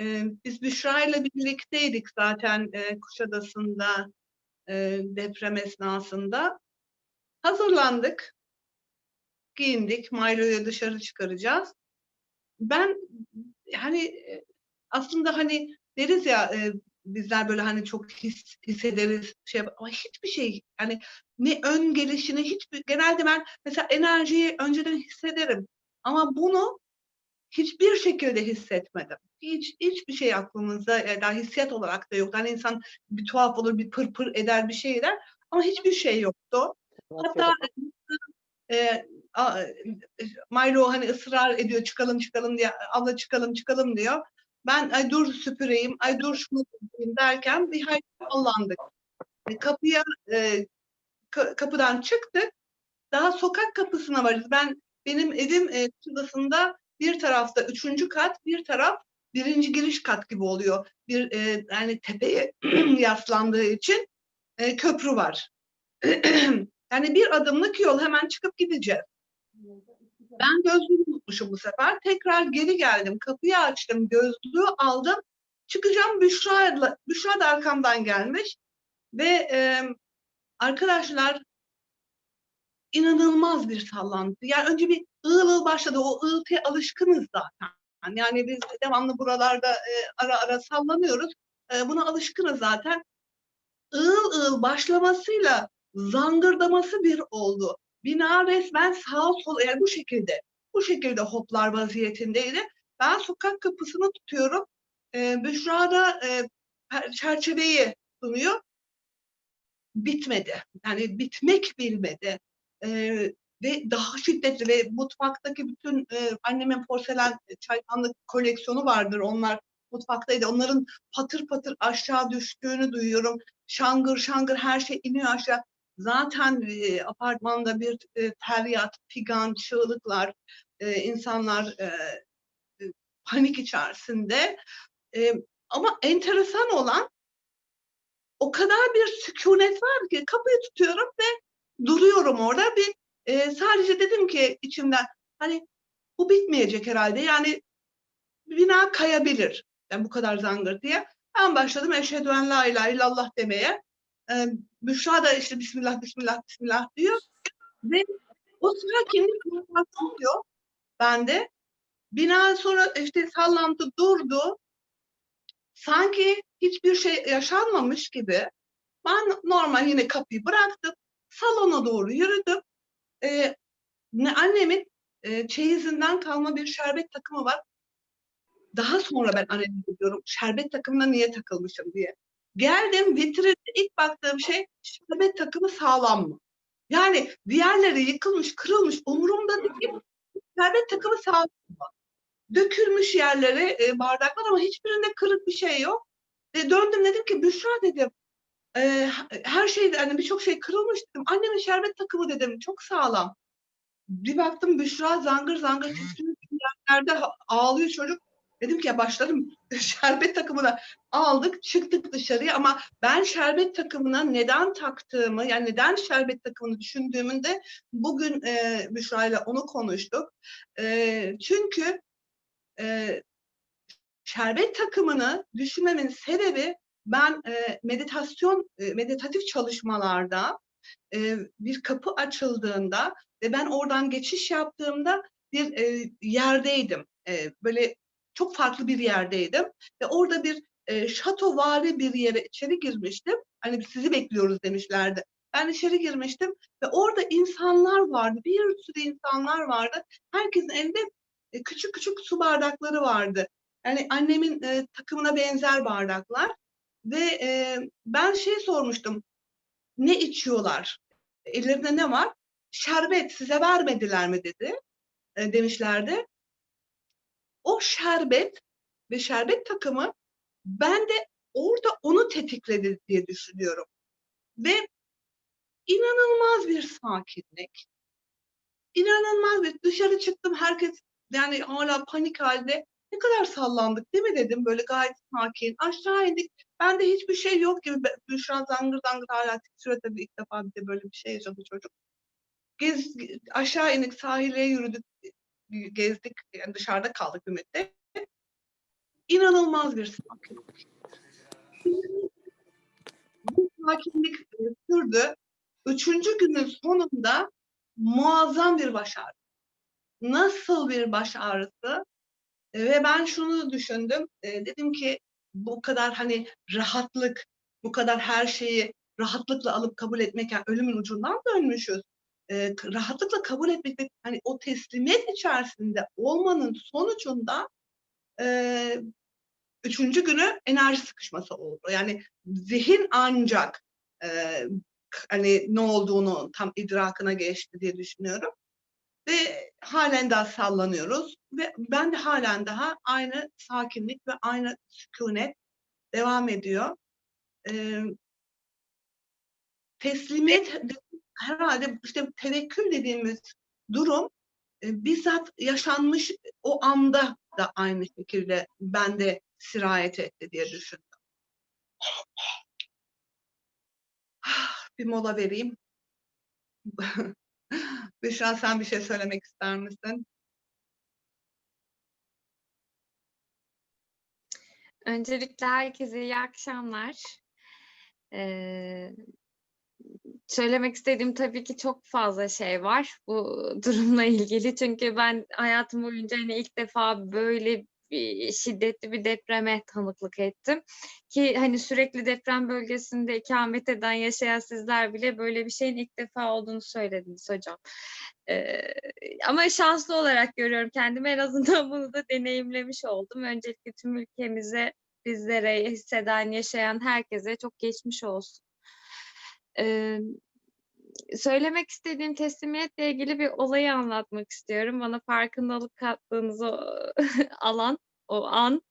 Ee, biz Büşra ile birlikteydik zaten e, Kuşadası'nda e, deprem esnasında. Hazırlandık. Giyindik. Milo'yu dışarı çıkaracağız. Ben hani e, aslında hani deriz ya e, bizler böyle hani çok his, hissederiz şey ama hiçbir şey hani ne ön gelişini hiçbir genelde ben mesela enerjiyi önceden hissederim ama bunu hiçbir şekilde hissetmedim. Hiç hiçbir şey aklımızda ya da hissiyat olarak da yok. Hani insan bir tuhaf olur, bir pır pır eder, bir şey eder ama hiçbir şey yoktu. Hatta e, a, e, Milo hani ısrar ediyor çıkalım çıkalım diye abla çıkalım çıkalım diyor. Ben ay dur süpüreyim, ay dur şunu yapayım derken bir hayli sallandık. E, kapıya e, ka- kapıdan çıktık. Daha sokak kapısına varız. Ben benim evim e, bir tarafta üçüncü kat, bir taraf birinci giriş kat gibi oluyor. Bir e, yani tepeye yaslandığı için e, köprü var. yani bir adımlık yol hemen çıkıp gideceğiz. Ben gözlüğümü unutmuşum bu sefer. Tekrar geri geldim. Kapıyı açtım. Gözlüğü aldım. Çıkacağım Büşra, Büşra da arkamdan gelmiş. Ve e, arkadaşlar inanılmaz bir sallantı. Yani önce bir ığıl ığıl başladı. O ığıltıya alışkınız zaten. Yani biz devamlı buralarda e, ara ara sallanıyoruz. E, buna alışkınız zaten. Iğıl ığıl başlamasıyla zangırdaması bir oldu. Bina resmen sağ sol yani bu şekilde bu şekilde hoplar vaziyetindeydi. Ben sokak kapısını tutuyorum. E, Büşra da e, çerçeveyi sunuyor. Bitmedi. Yani bitmek bilmedi. E, ve daha şiddetli ve mutfaktaki bütün e, annemin porselen çaydanlık koleksiyonu vardır. Onlar mutfaktaydı. Onların patır patır aşağı düştüğünü duyuyorum. Şangır şangır her şey iniyor aşağı. Zaten e, apartmanda bir e, feryat, figan, çığlıklar, e, insanlar e, e, panik içerisinde. E, ama enteresan olan o kadar bir sükunet var ki kapıyı tutuyorum ve duruyorum orada. Bir e, sadece dedim ki içimden hani bu bitmeyecek herhalde. Yani bina kayabilir. Yani bu kadar zangır diye. Ben başladım eşhedü en la ilahe illallah demeye. Ee, Büşra da işte Bismillah, Bismillah, Bismillah diyor. Ve o sakinlik oluyor bende. Bina sonra işte sallantı durdu. Sanki hiçbir şey yaşanmamış gibi ben normal yine kapıyı bıraktım. Salona doğru yürüdüm. Ee, annemin e, çeyizinden kalma bir şerbet takımı var. Daha sonra ben anneme diyorum şerbet takımına niye takılmışım diye. Geldim vitrinde ilk baktığım şey şerbet takımı sağlam mı? Yani diğerleri yıkılmış, kırılmış umurumda değil. Şerbet takımı sağlam mı? Dökülmüş yerlere e, bardaklar ama hiçbirinde kırık bir şey yok. E, döndüm dedim ki Büşra dedim e, her şey hani birçok şey kırılmış dedim. Annemin şerbet takımı dedim çok sağlam. Bir baktım Büşra zangır zangır titriyor yerlerde ağlıyor çocuk. Dedim ki ya başladım şerbet takımına aldık çıktık dışarıya ama ben şerbet takımına neden taktığımı yani neden şerbet takımını düşündüğümün de bugün e, Büşra ile onu konuştuk. E, çünkü e, şerbet takımını düşünmemin sebebi ben e, meditasyon, e, meditatif çalışmalarda e, bir kapı açıldığında ve ben oradan geçiş yaptığımda bir e, yerdeydim. E, böyle çok farklı bir yerdeydim ve orada bir e, şatovari bir yere içeri girmiştim. Hani sizi bekliyoruz demişlerdi. Ben içeri girmiştim ve orada insanlar vardı. Bir sürü insanlar vardı. Herkesin elinde e, küçük küçük su bardakları vardı. Yani annemin e, takımına benzer bardaklar. Ve e, ben şey sormuştum. Ne içiyorlar? Ellerinde ne var? Şerbet size vermediler mi dedi. E, demişlerdi o şerbet ve şerbet takımı ben de orada onu tetikledi diye düşünüyorum. Ve inanılmaz bir sakinlik. İnanılmaz bir dışarı çıktım herkes yani hala panik halde ne kadar sallandık değil mi dedim böyle gayet sakin. Aşağı indik. Bende hiçbir şey yok gibi. Büşra zangır zangır hala titriyor tabii ilk defa bir de böyle bir şey yaşadı çocuk. Gez, aşağı indik sahile yürüdük gezdik, yani dışarıda kaldık bir müddet. inanılmaz bir sakinlik. Bu sakinlik e, sürdü. Üçüncü günün sonunda muazzam bir baş ağrısı. Nasıl bir baş ağrısı? E, Ve ben şunu düşündüm. e, Dedim ki bu kadar hani rahatlık, bu kadar her şeyi rahatlıkla alıp kabul etmek, yani ölümün ucundan dönmüşüz. E, k- rahatlıkla kabul etmek ve hani o teslimiyet içerisinde olmanın sonucunda e, üçüncü günü enerji sıkışması oldu. Yani zihin ancak e, hani ne olduğunu tam idrakına geçti diye düşünüyorum. Ve halen daha sallanıyoruz ve ben de halen daha aynı sakinlik ve aynı sükunet devam ediyor. Ee, teslimiyet de- herhalde işte tevekkül dediğimiz durum e, bizzat yaşanmış o anda da aynı şekilde bende sirayet etti diye düşündüm. Bir mola vereyim. Büşra sen bir şey söylemek ister misin? Öncelikle herkese iyi akşamlar. Ee, söylemek istediğim tabii ki çok fazla şey var bu durumla ilgili. Çünkü ben hayatım boyunca hani ilk defa böyle bir şiddetli bir depreme tanıklık ettim. Ki hani sürekli deprem bölgesinde ikamet eden, yaşayan sizler bile böyle bir şeyin ilk defa olduğunu söylediniz hocam. Ee, ama şanslı olarak görüyorum kendimi. En azından bunu da deneyimlemiş oldum. Öncelikle tüm ülkemize, bizlere, hisseden, yaşayan herkese çok geçmiş olsun. Ee, söylemek istediğim teslimiyetle ilgili bir olayı anlatmak istiyorum. Bana farkındalık kattığınız o alan, o an.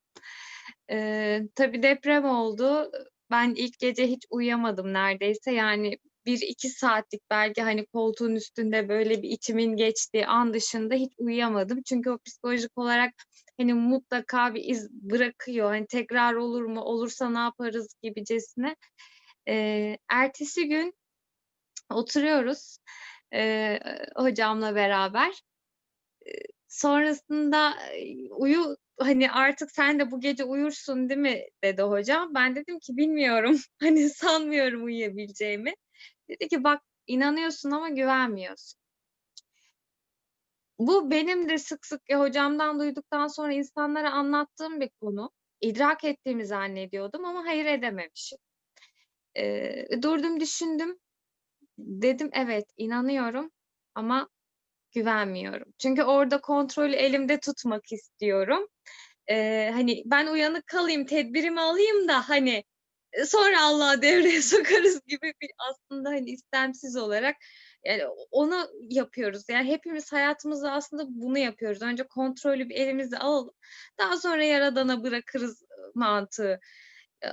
Ee, tabii deprem oldu. Ben ilk gece hiç uyuyamadım neredeyse. Yani bir iki saatlik belki hani koltuğun üstünde böyle bir içimin geçtiği an dışında hiç uyuyamadım. Çünkü o psikolojik olarak hani mutlaka bir iz bırakıyor. Hani tekrar olur mu, olursa ne yaparız gibicesine. Ee, ertesi gün oturuyoruz e, hocamla beraber. Sonrasında uyu hani artık sen de bu gece uyursun değil mi dedi hocam. Ben dedim ki bilmiyorum hani sanmıyorum uyuyabileceğimi. Dedi ki bak inanıyorsun ama güvenmiyorsun. Bu benim de sık sık ya hocamdan duyduktan sonra insanlara anlattığım bir konu. İdrak ettiğimi zannediyordum ama hayır edememişim. E, durdum düşündüm dedim evet inanıyorum ama güvenmiyorum. Çünkü orada kontrolü elimde tutmak istiyorum. Ee, hani ben uyanık kalayım, tedbirimi alayım da hani e, sonra Allah'ı devreye sokarız gibi bir aslında hani istemsiz olarak yani onu yapıyoruz. Yani hepimiz hayatımızda aslında bunu yapıyoruz. Önce kontrolü bir elimizde alalım. Daha sonra yaradana bırakırız mantığı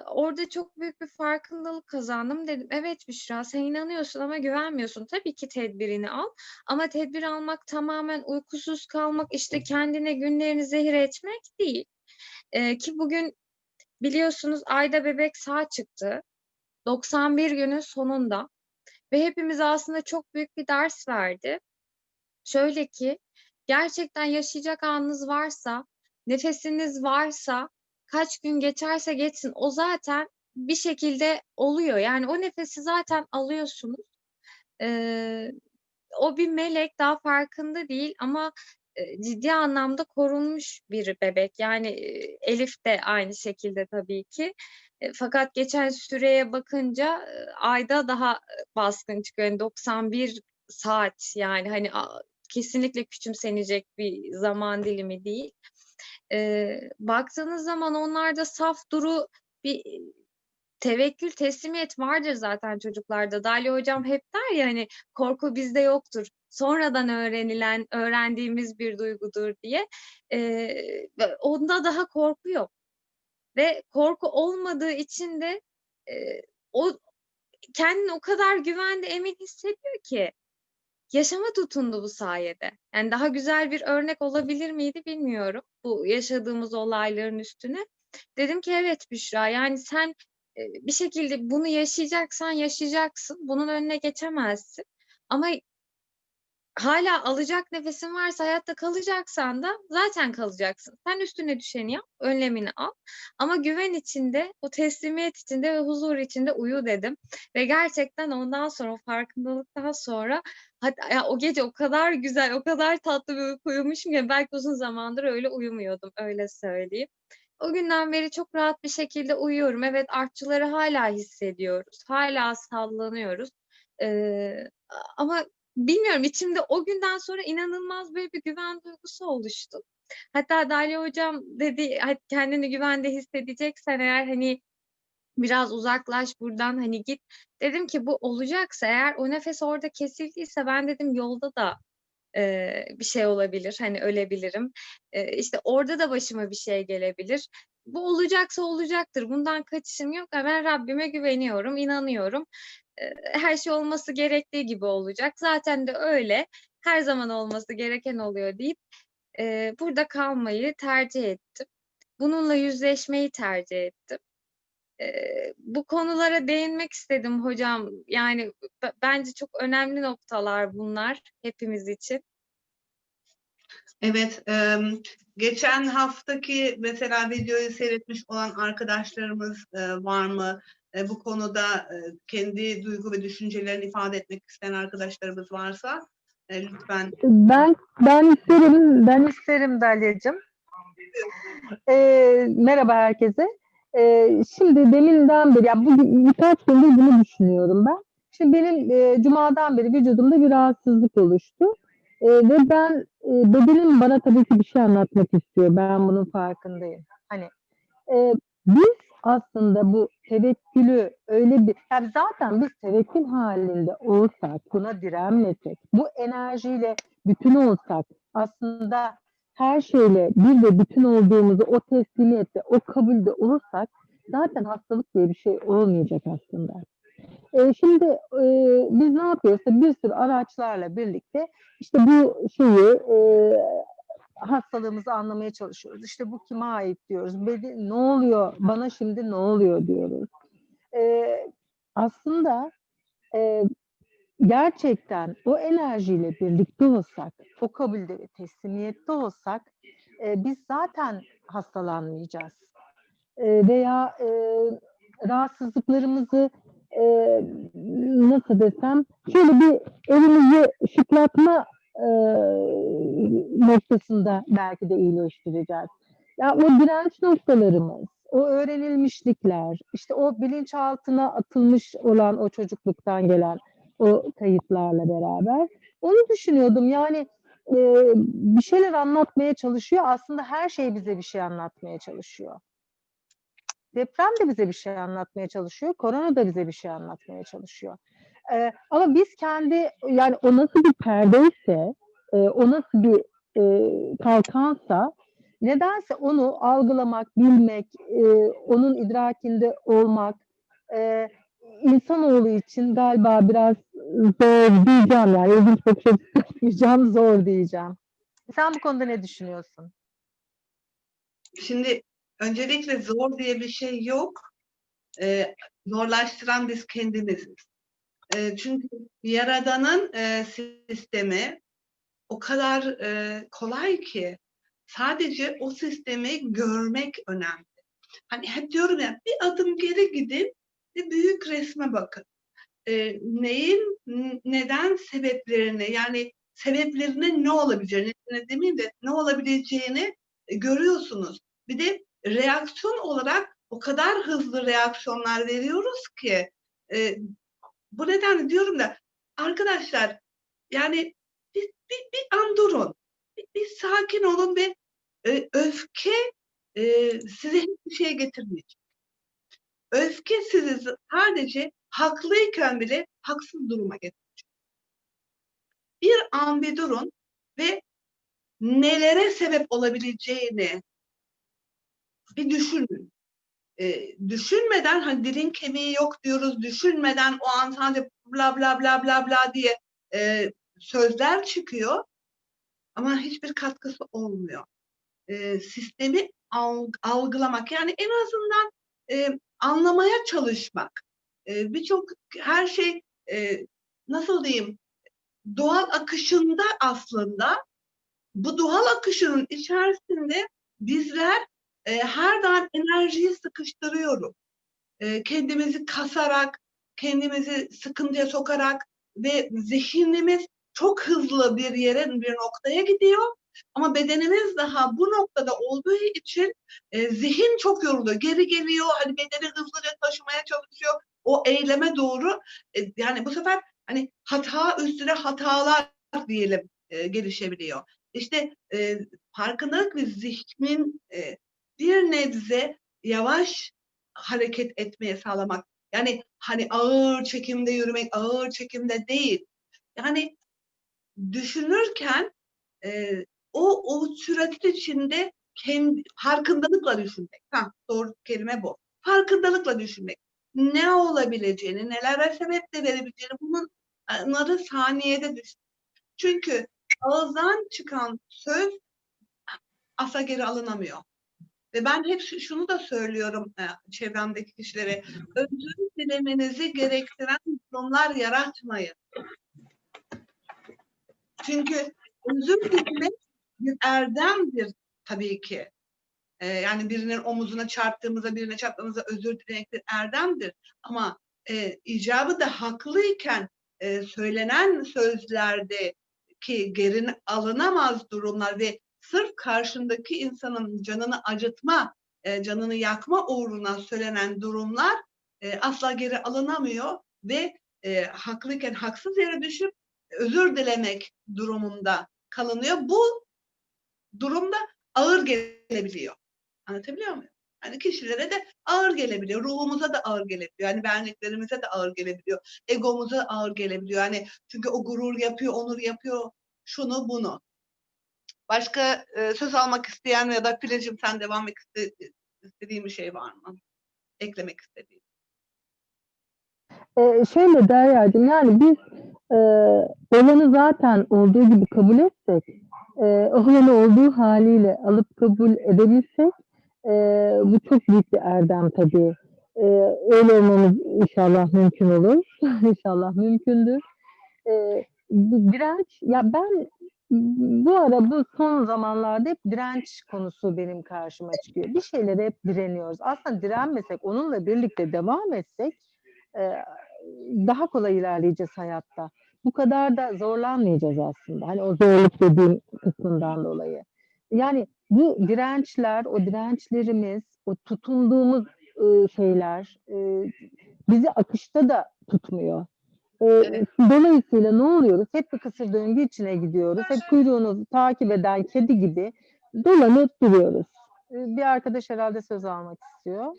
orada çok büyük bir farkındalık kazandım dedim. Evet Büşra sen inanıyorsun ama güvenmiyorsun. Tabii ki tedbirini al ama tedbir almak tamamen uykusuz kalmak işte kendine günlerini zehir etmek değil. Ee, ki bugün biliyorsunuz ayda bebek sağ çıktı. 91 günün sonunda ve hepimize aslında çok büyük bir ders verdi. Şöyle ki gerçekten yaşayacak anınız varsa, nefesiniz varsa kaç gün geçerse geçsin o zaten bir şekilde oluyor. Yani o nefesi zaten alıyorsunuz. Ee, o bir melek daha farkında değil ama e, ciddi anlamda korunmuş bir bebek. Yani e, Elif de aynı şekilde tabii ki. E, fakat geçen süreye bakınca e, ayda daha e, baskın çıkıyor. Yani 91 saat yani hani a, kesinlikle küçümsenecek bir zaman dilimi değil e, baktığınız zaman onlarda saf duru bir tevekkül, teslimiyet vardır zaten çocuklarda. Dali hocam hep der ya hani korku bizde yoktur. Sonradan öğrenilen, öğrendiğimiz bir duygudur diye. E, onda daha korku yok. Ve korku olmadığı için de e, o kendini o kadar güvende, emin hissediyor ki yaşama tutundu bu sayede. Yani daha güzel bir örnek olabilir miydi bilmiyorum bu yaşadığımız olayların üstüne. Dedim ki evet Büşra yani sen e, bir şekilde bunu yaşayacaksan yaşayacaksın. Bunun önüne geçemezsin. Ama hala alacak nefesin varsa hayatta kalacaksan da zaten kalacaksın. Sen üstüne düşeni yap, önlemini al. Ama güven içinde, o teslimiyet içinde ve huzur içinde uyu dedim. Ve gerçekten ondan sonra, o farkındalıktan sonra hatta ya o gece o kadar güzel, o kadar tatlı bir uyku uyumuşum ki belki uzun zamandır öyle uyumuyordum, öyle söyleyeyim. O günden beri çok rahat bir şekilde uyuyorum. Evet artçıları hala hissediyoruz. Hala sallanıyoruz. Ee, ama bilmiyorum içimde o günden sonra inanılmaz böyle bir güven duygusu oluştu. Hatta Dalia hocam dedi "Hadi kendini güvende hissedeceksen eğer hani biraz uzaklaş buradan hani git. Dedim ki bu olacaksa eğer o nefes orada kesildiyse ben dedim yolda da e, bir şey olabilir. Hani ölebilirim. E, işte orada da başıma bir şey gelebilir. Bu olacaksa olacaktır. Bundan kaçışım yok. Ben Rabbime güveniyorum, inanıyorum. E, her şey olması gerektiği gibi olacak. Zaten de öyle. Her zaman olması gereken oluyor deyip e, burada kalmayı tercih ettim. Bununla yüzleşmeyi tercih ettim. E, bu konulara değinmek istedim hocam. Yani bence çok önemli noktalar bunlar hepimiz için. Evet, em, geçen haftaki mesela videoyu seyretmiş olan arkadaşlarımız e, var mı? E, bu konuda e, kendi duygu ve düşüncelerini ifade etmek isteyen arkadaşlarımız varsa e, lütfen. Ben ben isterim, ben isterim Dalya'cığım. Ee, merhaba herkese. Ee, şimdi deminden beri, yani bugün birkaç gündür bunu düşünüyorum ben. Şimdi benim e, cumadan beri vücudumda bir rahatsızlık oluştu. Ee, ve ben e, bedenim bana tabii ki bir şey anlatmak istiyor. Ben bunun farkındayım. Hani e, biz aslında bu tevekkülü öyle bir, yani zaten biz tevekkül halinde olsak, buna direnmesek, bu enerjiyle bütün olsak, aslında her şeyle bir ve bütün olduğumuzu o teslimiyette, o kabulde olursak zaten hastalık diye bir şey olmayacak aslında. E, şimdi e, biz ne yapıyoruz? Bir sürü araçlarla birlikte işte bu şeyi e, hastalığımızı anlamaya çalışıyoruz. İşte bu kime ait diyoruz. Bedi, ne oluyor? Bana şimdi ne oluyor diyoruz. Ee, aslında e, gerçekten o enerjiyle birlikte olsak, o kabulde ve teslimiyette olsak e, biz zaten hastalanmayacağız. E, veya e, rahatsızlıklarımızı e, nasıl desem şöyle bir elimizi şıklatma e, noktasında belki de iyileştireceğiz. Ya o direnç noktalarımız, o öğrenilmişlikler, işte o bilinçaltına atılmış olan o çocukluktan gelen o kayıtlarla beraber onu düşünüyordum. Yani e, bir şeyler anlatmaya çalışıyor. Aslında her şey bize bir şey anlatmaya çalışıyor. Deprem de bize bir şey anlatmaya çalışıyor. Korona da bize bir şey anlatmaya çalışıyor. Ee, ama biz kendi yani o nasıl bir perdeyse, e, o nasıl bir e, kalkansa nedense onu algılamak, bilmek, e, onun idrakinde olmak e, insanoğlu için galiba biraz zor diyeceğim yani ilginç bakış diyeceğim, zor diyeceğim. Sen bu konuda ne düşünüyorsun? Şimdi öncelikle zor diye bir şey yok. E, zorlaştıran biz kendimiziz. E, çünkü Yaradan'ın e, sistemi o kadar e, kolay ki sadece o sistemi görmek önemli. Hani hep diyorum ya bir adım geri gidin ve büyük resme bakın. E, neyin neden sebeplerini yani sebeplerinin ne olabileceğini demeyeyim de ne olabileceğini e, görüyorsunuz. Bir de reaksiyon olarak o kadar hızlı reaksiyonlar veriyoruz ki e, bu nedenle diyorum da arkadaşlar yani bir, bir, bir an durun. Bir, bir sakin olun ve e, öfke e, size hiçbir şey getirmeyecek. Öfke sizi sadece haklıyken bile haksız duruma getirecek. Bir an bir durun ve nelere sebep olabileceğini bir düşünün. E, düşünmeden hani dilin kemiği yok diyoruz, düşünmeden o an sadece bla bla bla bla bla diye e, sözler çıkıyor ama hiçbir katkısı olmuyor. E, sistemi alg- algılamak yani en azından e, anlamaya çalışmak. E, Birçok her şey e, nasıl diyeyim doğal akışında aslında bu doğal akışının içerisinde bizler e, her daim enerjiyi sıkıştırıyoruz. E, kendimizi kasarak, kendimizi sıkıntıya sokarak ve zihnimiz çok hızlı bir yere, bir noktaya gidiyor. Ama bedenimiz daha bu noktada olduğu için e, zihin çok yoruluyor. Geri geliyor, hani bedeni hızlıca taşımaya çalışıyor. O eyleme doğru. E, yani bu sefer hani hata üstüne hatalar diyelim e, gelişebiliyor. İşte e, farkındalık ve zihnin e, bir nebze yavaş hareket etmeye sağlamak. Yani hani ağır çekimde yürümek, ağır çekimde değil. Yani düşünürken e, o o süreç içinde kendi farkındalıkla düşünmek. Ha, doğru kelime bu. Farkındalıkla düşünmek. Ne olabileceğini, nelere sebep de verebileceğini bunları saniyede düşün. Çünkü ağızdan çıkan söz asla geri alınamıyor. Ve ben hep şu- şunu da söylüyorum e, çevremdeki kişilere. Özür dilemenizi gerektiren durumlar yaratmayın. Çünkü özür dilemek bir erdemdir tabii ki. E, yani birinin omuzuna çarptığımızda, birine çarptığımızda özür dilemek bir erdemdir. Ama e, icabı da haklıyken e, söylenen sözlerde ki geri alınamaz durumlar ve sırf karşındaki insanın canını acıtma, e, canını yakma uğruna söylenen durumlar e, asla geri alınamıyor ve e, haklıyken haksız yere düşüp özür dilemek durumunda kalınıyor. Bu durumda ağır gelebiliyor. Anlatabiliyor muyum? Yani kişilere de ağır gelebiliyor. Ruhumuza da ağır gelebiliyor. Yani benliklerimize de ağır gelebiliyor. Egomuza ağır gelebiliyor. Yani çünkü o gurur yapıyor, onur yapıyor, şunu bunu. Başka e, söz almak isteyen ya da Filecim sen devam etmek iste- istediğin bir şey var mı? Eklemek istediğin. Ee, şöyle Derya'cığım yani biz e, olanı zaten olduğu gibi kabul etsek, e, olanı olduğu haliyle alıp kabul edebilsek e, bu çok büyük bir erdem tabii. E, öyle olmamız inşallah mümkün olur. inşallah mümkündür. E, direnç, ya ben bu ara bu son zamanlarda hep direnç konusu benim karşıma çıkıyor. Bir şeylere hep direniyoruz. Aslında direnmesek, onunla birlikte devam etsek e, daha kolay ilerleyeceğiz hayatta. Bu kadar da zorlanmayacağız aslında. Hani o zorluk dediğim kısmından dolayı. Yani bu dirençler, o dirençlerimiz, o tutunduğumuz e, şeyler e, bizi akışta da tutmuyor. E, Evet. Dolayısıyla ne oluyoruz? Hep bir kısır döngü içine gidiyoruz. Hep kuyruğunu takip eden kedi gibi dolanıp duruyoruz. E, Bir arkadaş herhalde söz almak istiyor.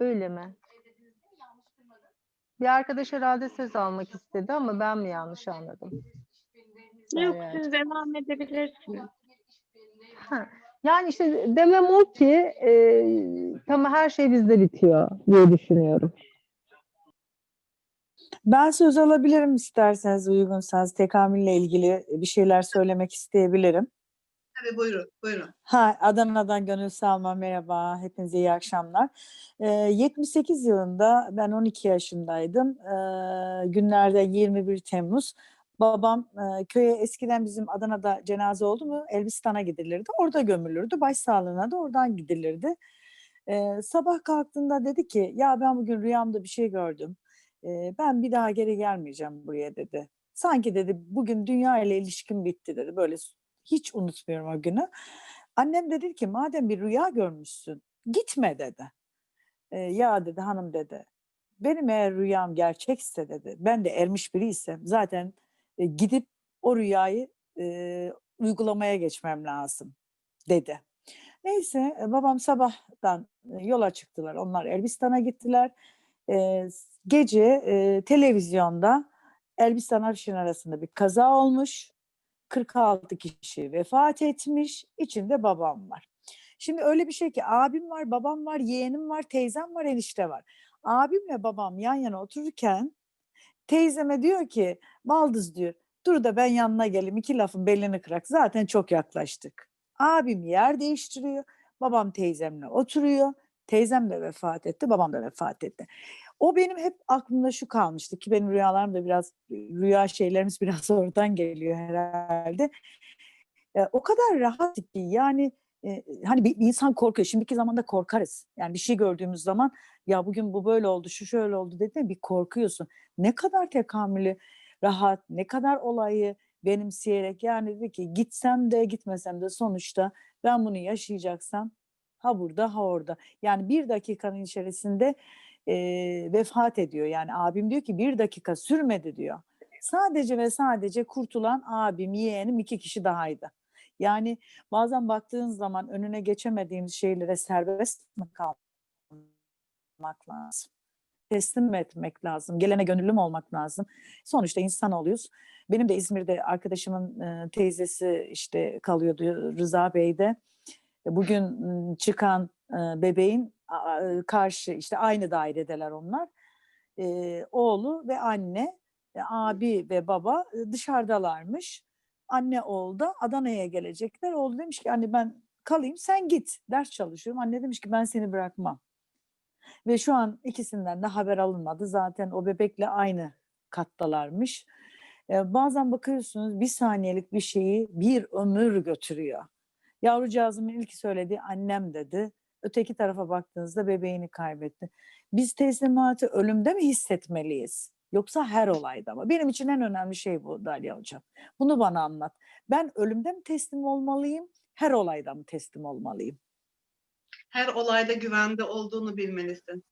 Öyle mi? Bir arkadaş herhalde söz almak istedi ama ben mi yanlış anladım? Yok Evet. siz devam edebilirsiniz. Ha, Yani işte demem o ki e, tamam her şey bizde bitiyor diye düşünüyorum. Ben söz alabilirim isterseniz uygunsanız tekamülle ilgili bir şeyler söylemek isteyebilirim. Tabii buyurun, buyurun. Ha, Adana'dan Gönül Salma merhaba, hepinize iyi akşamlar. Ee, 78 yılında ben 12 yaşındaydım. Ee, günlerden 21 Temmuz. Babam e, köye eskiden bizim Adana'da cenaze oldu mu Elbistan'a gidilirdi. Orada gömülürdü. Başsağlığına da oradan gidilirdi. Ee, sabah kalktığında dedi ki ya ben bugün rüyamda bir şey gördüm. Ee, ben bir daha geri gelmeyeceğim buraya dedi. Sanki dedi bugün dünya ile ilişkim bitti dedi. Böyle hiç unutmuyorum o günü. Annem dedi ki madem bir rüya görmüşsün gitme dedi. "E, ya dedi hanım dedi benim eğer rüyam gerçekse dedi ben de ermiş biriysem zaten e, gidip o rüyayı e, uygulamaya geçmem lazım dedi. Neyse e, babam sabahtan e, yola çıktılar. Onlar Elbistan'a gittiler. E, gece e, televizyonda Elbistan Afşin arasında bir kaza olmuş. 46 kişi vefat etmiş. İçinde babam var. Şimdi öyle bir şey ki abim var, babam var, yeğenim var, teyzem var, enişte var. Abimle babam yan yana otururken teyzeme diyor ki baldız diyor dur da ben yanına geleyim iki lafın belini kırak zaten çok yaklaştık. Abim yer değiştiriyor. Babam teyzemle oturuyor. Teyzem de vefat etti, babam da vefat etti. O benim hep aklımda şu kalmıştı ki benim rüyalarım da biraz rüya şeylerimiz biraz oradan geliyor herhalde. E, o kadar rahat ki yani e, hani bir, insan korkuyor. Şimdiki zamanda korkarız. Yani bir şey gördüğümüz zaman ya bugün bu böyle oldu, şu şöyle oldu dedi bir korkuyorsun. Ne kadar tekamülü, rahat, ne kadar olayı benimseyerek yani dedi ki gitsem de gitmesem de sonuçta ben bunu yaşayacaksam ha burada ha orada. Yani bir dakikanın içerisinde e, vefat ediyor. Yani abim diyor ki bir dakika sürmedi diyor. Sadece ve sadece kurtulan abim, yeğenim iki kişi dahaydı. Yani bazen baktığın zaman önüne geçemediğimiz şeylere serbest mi kalmak lazım? Teslim etmek lazım. Gelene gönüllüm olmak lazım. Sonuçta insan oluyoruz. Benim de İzmir'de arkadaşımın teyzesi işte kalıyordu Rıza Bey'de. Bugün çıkan bebeğin karşı işte aynı dairedeler onlar. E, oğlu ve anne, e, abi ve baba dışarıdalarmış. Anne oğul da Adana'ya gelecekler. Oğlu demiş ki anne ben kalayım sen git. Ders çalışıyorum. Anne demiş ki ben seni bırakmam. Ve şu an ikisinden de haber alınmadı. Zaten o bebekle aynı kattalarmış. E, bazen bakıyorsunuz bir saniyelik bir şeyi bir ömür götürüyor. Yavrucağızımın ilk söylediği annem dedi. Öteki tarafa baktığınızda bebeğini kaybetti. Biz teslimatı ölümde mi hissetmeliyiz? Yoksa her olayda mı? Benim için en önemli şey bu Dalia Hocam. Bunu bana anlat. Ben ölümde mi teslim olmalıyım? Her olayda mı teslim olmalıyım? Her olayda güvende olduğunu bilmelisin.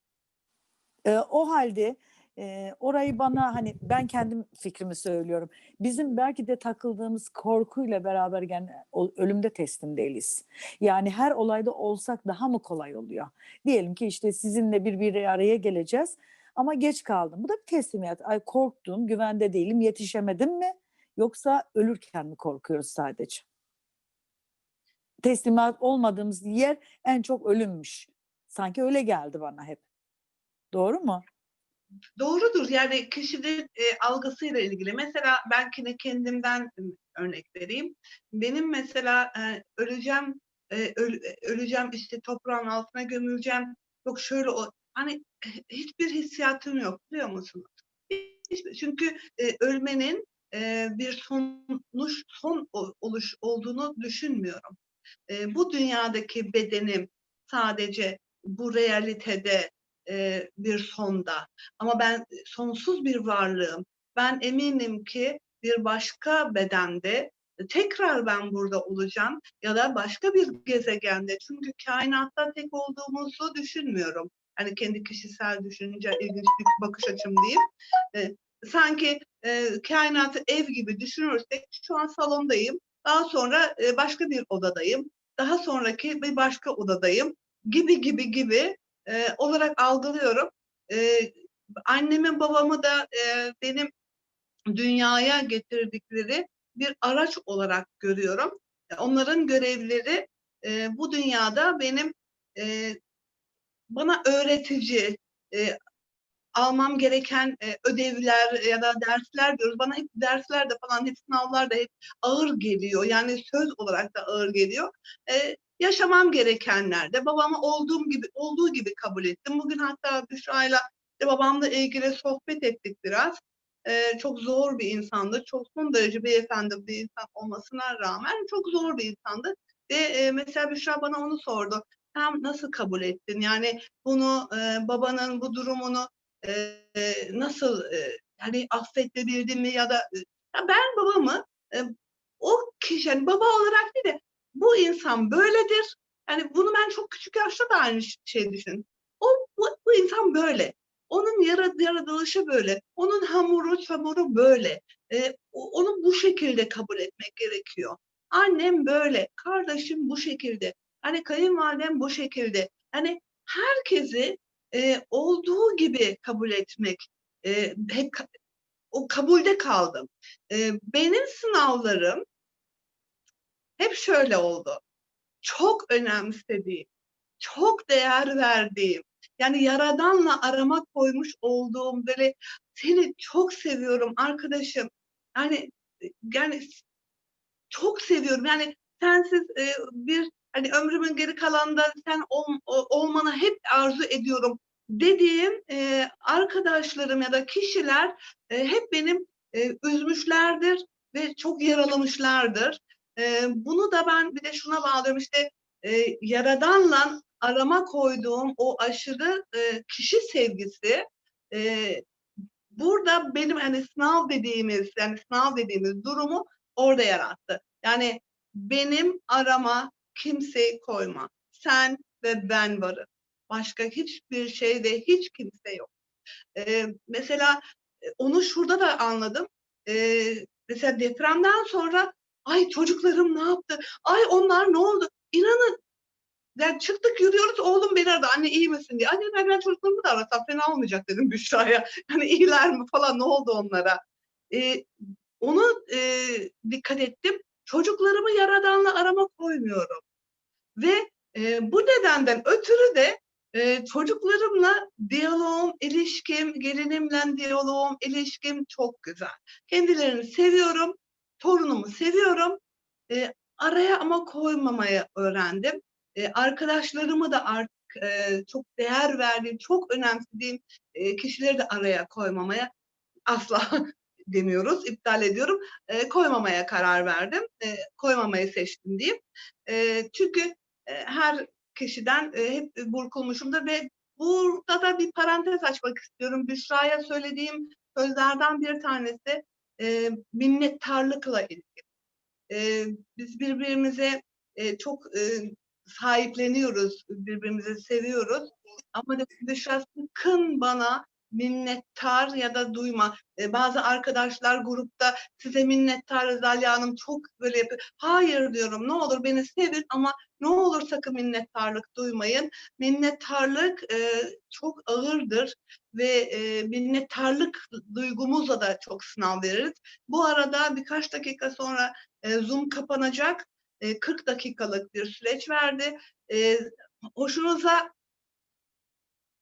Ee, o halde e, orayı bana hani ben kendim fikrimi söylüyorum. Bizim belki de takıldığımız korkuyla beraber yani ölümde teslim değiliz. Yani her olayda olsak daha mı kolay oluyor? Diyelim ki işte sizinle bir bir araya geleceğiz ama geç kaldım. Bu da bir teslimiyet. Ay korktum, güvende değilim, yetişemedim mi? Yoksa ölürken mi korkuyoruz sadece? Teslimat olmadığımız yer en çok ölümmüş. Sanki öyle geldi bana hep. Doğru mu? Doğrudur. Yani kişinin e, algısıyla ilgili. Mesela ben yine kendimden örnek vereyim. Benim mesela e, öleceğim, e, e, öleceğim işte toprağın altına gömüleceğim. Yok şöyle o hani hiçbir hissiyatım yok biliyor musunuz? Hiçbir- çünkü e, ölmenin e, bir sonuç son oluş olduğunu düşünmüyorum. E, bu dünyadaki bedenim sadece bu realitede e, bir sonda. Ama ben sonsuz bir varlığım. Ben eminim ki bir başka bedende tekrar ben burada olacağım ya da başka bir gezegende. Çünkü kainatta tek olduğumuzu düşünmüyorum. Hani kendi kişisel düşünce ilginç bir bakış açım diyeyim. E, sanki e, kainatı ev gibi düşünürsek şu an salondayım. Daha sonra e, başka bir odadayım. Daha sonraki bir başka odadayım gibi gibi gibi e, olarak algılıyorum. E, annemi babamı da e, benim dünyaya getirdikleri bir araç olarak görüyorum. E, Onların görevleri e, bu dünyada benim e, bana öğretici, e, almam gereken e, ödevler ya da dersler diyoruz. Bana hep derslerde falan, hep sınavlarda hep ağır geliyor. Yani söz olarak da ağır geliyor. E, yaşamam gerekenlerde babamı olduğum gibi olduğu gibi kabul ettim. Bugün hatta Büşra'yla işte babamla ilgili sohbet ettik biraz. E, çok zor bir insandı. Çok son derece beyefendi bir insan olmasına rağmen çok zor bir insandı. Ve e, mesela Büşra bana onu sordu. Sen nasıl kabul ettin? Yani bunu e, babanın bu durumunu e, nasıl e, yani affedebildin mi ya da ya ben babamı e, o kişi yani baba olarak değil de bu insan böyledir. Yani bunu ben çok küçük yaşta da aynı şey düşün. O bu, bu insan böyle. Onun yarat- yaratılışı böyle. Onun hamuru çamuru böyle. E, onu bu şekilde kabul etmek gerekiyor. Annem böyle, kardeşim bu şekilde. Hani kayınvalidem bu şekilde. Hani herkesi e, olduğu gibi kabul etmek. E, hep o kabulde kaldım. E, benim sınavlarım hep şöyle oldu. Çok önemsediğim, çok değer verdiğim, yani Yaradan'la arama koymuş olduğum böyle seni çok seviyorum arkadaşım. Yani yani çok seviyorum. Yani sensiz e, bir hani ömrümün geri kalanında sen ol, olmanı hep arzu ediyorum. dediğim e, arkadaşlarım ya da kişiler e, hep benim e, üzmüşlerdir ve çok yaralamışlardır. E, bunu da ben bir de şuna bağlıyorum işte e, Yaradan'la arama koyduğum o aşırı e, kişi sevgisi e, burada benim hani sınav dediğimiz yani sınav dediğimiz durumu orada yarattı. Yani benim arama kimseyi koyma. Sen ve ben varım. Başka hiçbir şeyde hiç kimse yok. Ee, mesela e, onu şurada da anladım. Ee, mesela depremden sonra ay çocuklarım ne yaptı? Ay onlar ne oldu? İnanın yani çıktık yürüyoruz oğlum beni aradı anne iyi misin diye. Anne ben, ben çocuklarımı da arasam fena olmayacak dedim Büşra'ya. Hani iyiler mi falan ne oldu onlara? Ee, onu e, dikkat ettim. Çocuklarımı yaradanla arama koymuyorum. Ve e, bu nedenden ötürü de e, çocuklarımla diyaloğum, ilişkim, gelinimle diyaloğum, ilişkim çok güzel. Kendilerini seviyorum, torunumu seviyorum. E, araya ama koymamayı öğrendim. E, arkadaşlarımı da artık e, çok değer verdiğim, çok önemsediğim e, kişileri de araya koymamaya asla demiyoruz, iptal ediyorum. E, koymamaya karar verdim. E, koymamayı seçtim diyeyim. E, çünkü e, her kişiden e, hep burkulmuşumdur ve burada da bir parantez açmak istiyorum. Büşra'ya söylediğim sözlerden bir tanesi e, minnettarlıkla ilgili. E, biz birbirimize e, çok e, sahipleniyoruz, birbirimizi seviyoruz. Ama de sakın bana minnettar ya da duyma. E, bazı arkadaşlar grupta size minnettarız Aliye Hanım çok böyle yapıyor. Hayır diyorum ne olur beni sevin ama ne olur sakın minnettarlık duymayın. Minnettarlık e, çok ağırdır ve e, minnettarlık duygumuzla da çok sınav veririz. Bu arada birkaç dakika sonra e, Zoom kapanacak. E, 40 dakikalık bir süreç verdi. E, hoşunuza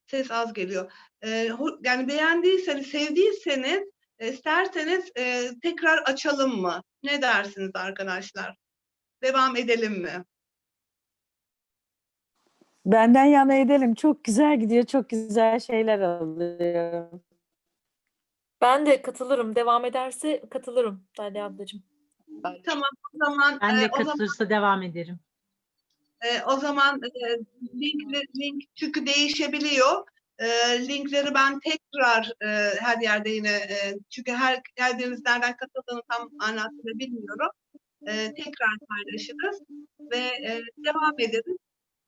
ses az geliyor. E, ho- yani beğendiyseniz, sevdiyseniz, e, isterseniz e, tekrar açalım mı? Ne dersiniz arkadaşlar? Devam edelim mi? Benden yana edelim. Çok güzel gidiyor. Çok güzel şeyler alıyor. Ben de katılırım. Devam ederse katılırım Dalia ablacığım. Tamam o zaman Ben e, de o zaman katılırsa devam ederim. e, o zaman e, link, link çünkü değişebiliyor. E, linkleri ben tekrar e, her yerde yine e, çünkü her biriniz nereden katıldığını tam anlatmayı bilmiyorum. E, tekrar paylaşırız ve e, devam ederiz.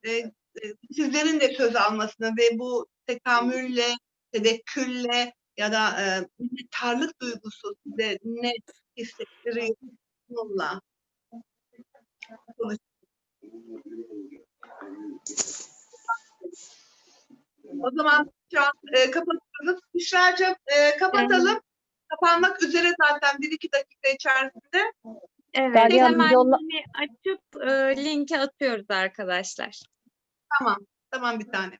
E, e, sizlerin de söz almasını ve bu tekamülle, tedekkülle ya da e, minnettarlık duygusu size ne hissettiriyor bununla konuş- O zaman şu an e, kapatıyoruz. Büşra'cığım e, kapatalım. Kapanmak üzere zaten bir iki dakika içerisinde. Evet, Derya hemen yolla- açıp e, linki atıyoruz arkadaşlar. Tamam. Tamam bir tane.